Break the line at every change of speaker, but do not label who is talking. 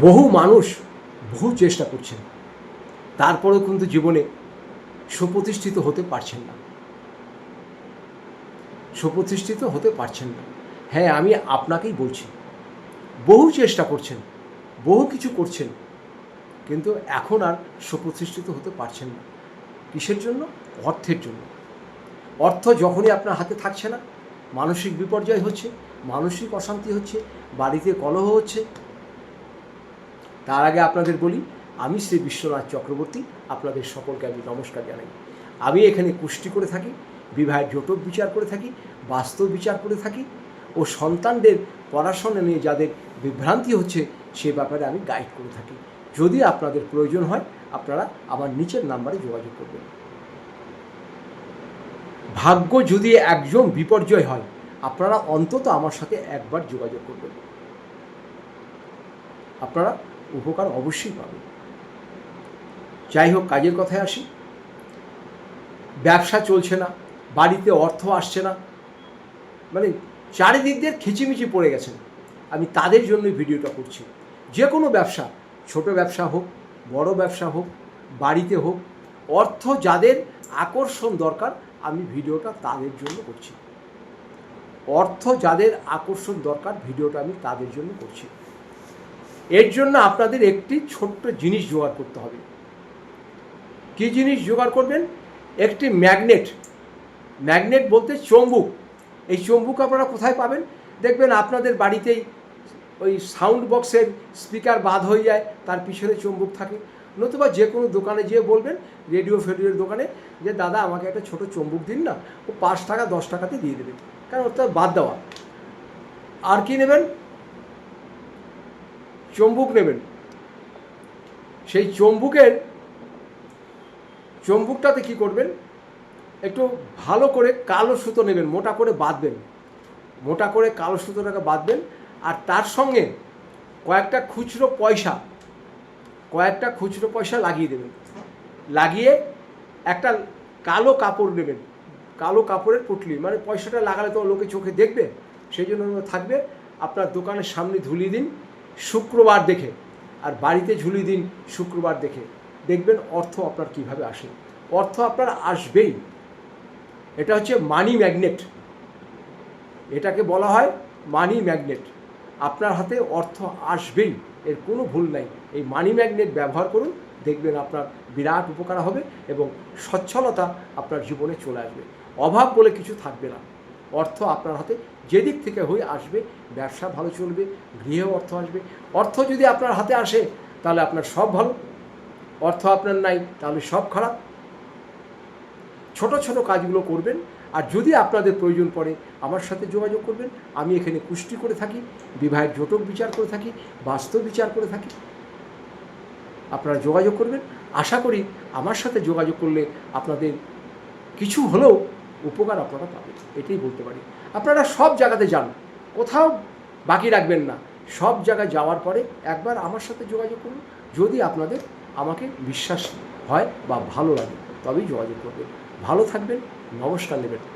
বহু মানুষ বহু চেষ্টা করছেন। তারপরেও কিন্তু জীবনে সুপ্রতিষ্ঠিত হতে পারছেন না। সুপ্রতিষ্ঠিত হতে পারছেন না। হ্যাঁ আমি আপনাকেই বলছি, বহু চেষ্টা করছেন, বহু কিছু করছেন, কিন্তু এখন আর সুপ্রতিষ্ঠিত হতে পারছেন না। কিসের জন্য? অর্থের জন্য। অর্থ যখনই আপনার হাতে থাকছে না, মানসিক বিপর্যয় হচ্ছে, মানসিক অশান্তি হচ্ছে, বাড়িতে কলহ হচ্ছে তার আগে আপনাদের বলি, আমি শ্রী বিশ্বনাথ চক্রবর্তী, আপনাদের সকলকে আমি নমস্কার জানাই। আমি এখানে কুষ্টি করে থাকি, বিবাহের জটক বিচার করে থাকি, বাস্তব বিচার করে থাকি ও সন্তানদের পড়াশোনা নিয়ে যাদের বিভ্রান্তি হচ্ছে, সে ব্যাপারে আমি গাইড করে থাকি। যদি আপনাদের প্রয়োজন হয়, আপনারা আমার নিচের নাম্বারে যোগাযোগ করবেন। ভাগ্য যদি একজন বিপর্যয় হয়, আপনারা অন্তত আমার সাথে একবার যোগাযোগ করবেন। আপনারা উপকার অবশ্যই পাবেন যাই হোক, কাজের কথায় আসি। ব্যবসা চলছে না, বাড়িতে অর্থ আসছে না। মানে চারিদিক দিয়ে খিচিমিচি পড়ে গেছেন আমি তাদের জন্যই ভিডিওটা করছি। যে কোনো ব্যবসা, ছোট ব্যবসা হোক, বড় ব্যবসা হোক, বাড়িতে হোক, অর্থ যাদের আকর্ষণ দরকার, আমি ভিডিওটা তাদের জন্য করছি। অর্থ যাদের আকর্ষণ দরকার, ভিডিওটা আমি তাদের জন্য করছি। এর জন্য আপনাদের একটি ছোট্ট জিনিস জোগাড় করতে হবে। কী জিনিস জোগাড় করবেন? একটি ম্যাগনেট। ম্যাগনেট বলতে চম্বুক। এই চম্বুক আপনারা কোথায় পাবেন? দেখবেন আপনাদের বাড়িতেই ওই সাউন্ড বক্সের স্পিকার বাদ হয়ে যায়, তার পিছনে চম্বুক থাকে। নতুবা যে কোনো দোকানে যেয়ে বলবেন, রেডিও ফেডিওর দোকানে, যে দাদা আমাকে একটা ছোট চম্বুক দিন না, ও পাঁচ টাকা, দশ টাকাতে দিয়ে দেবে। কারণ ওটা বাদ দেওয়া। আর কি নেবেন? চম্বুক নেবেন। সেই চম্বুকের, চম্বুকটাতে কি করবেন? একটু ভালো করে কালো সুতো নেবেন, মোটা করে বাঁধবেন। মোটা করে কালো সুতোটাকে বাঁধবেন আর তার সঙ্গে কয়েকটা খুচরো পয়সা, কয়েকটা খুচরো পয়সা লাগিয়ে দেবেন। লাগিয়ে একটা কালো কাপড় নেবেন, কালো কাপড়ের পুটলি। মানে পয়সাটা লাগালে তো লোকে চোখে দেখবে, সেই জন্য থাকবে। আপনার দোকানের সামনে ঝুলিয়ে দিন শুক্রবার দেখে, আর বাড়িতে ঝুলিয়ে দিন শুক্রবার দেখে। দেখবেন অর্থ আপনার কীভাবে আসে। অর্থ আপনার আসবেই। এটা হচ্ছে মানি ম্যাগনেট এটাকে বলা হয় মানি ম্যাগনেট আপনার হাতে অর্থ আসবেই, এর কোনো ভুল নাই। এই মানি ম্যাগনেট ব্যবহার করুন, দেখবেন আপনার বিরাট উপকার হবে এবং সচ্ছলতা আপনার জীবনে চলে আসবে। অভাব বলে কিছু থাকবে না। অর্থ আপনার হাতে যেদিক থেকে হয়ে আসবে, ব্যবসা ভালো চলবে, গৃহে অর্থ আসবে। অর্থ যদি আপনার হাতে আসে, তাহলে আপনার সব ভালো। অর্থ আপনার নাই, তাহলে সব খারাপ। ছোট ছোট কাজগুলো করবেন, আর যদি আপনাদের প্রয়োজন পড়ে, আমার সাথে যোগাযোগ করবেন। আমি এখানে কুষ্টি করে থাকি, বিবাহের জটক বিচার করে থাকি, বাস্তব বিচার করে থাকি। আপনারা যোগাযোগ করবেন। আশা করি আমার সাথে যোগাযোগ করলে আপনাদের কিছু হলেও উপকার আপনারা পাবেন, এটাই বলতে পারি। আপনারা সব জায়গাতে যান, কোথাও বাকি রাখবেন না। সব জায়গায় যাওয়ার পরে একবার আমার সাথে যোগাযোগ করুন, যদি আপনাদের আমাকে বিশ্বাস হয় বা ভালো লাগে, তবেই যোগাযোগ করবেন। ভালো থাকবেন, নমস্কার নেবেন।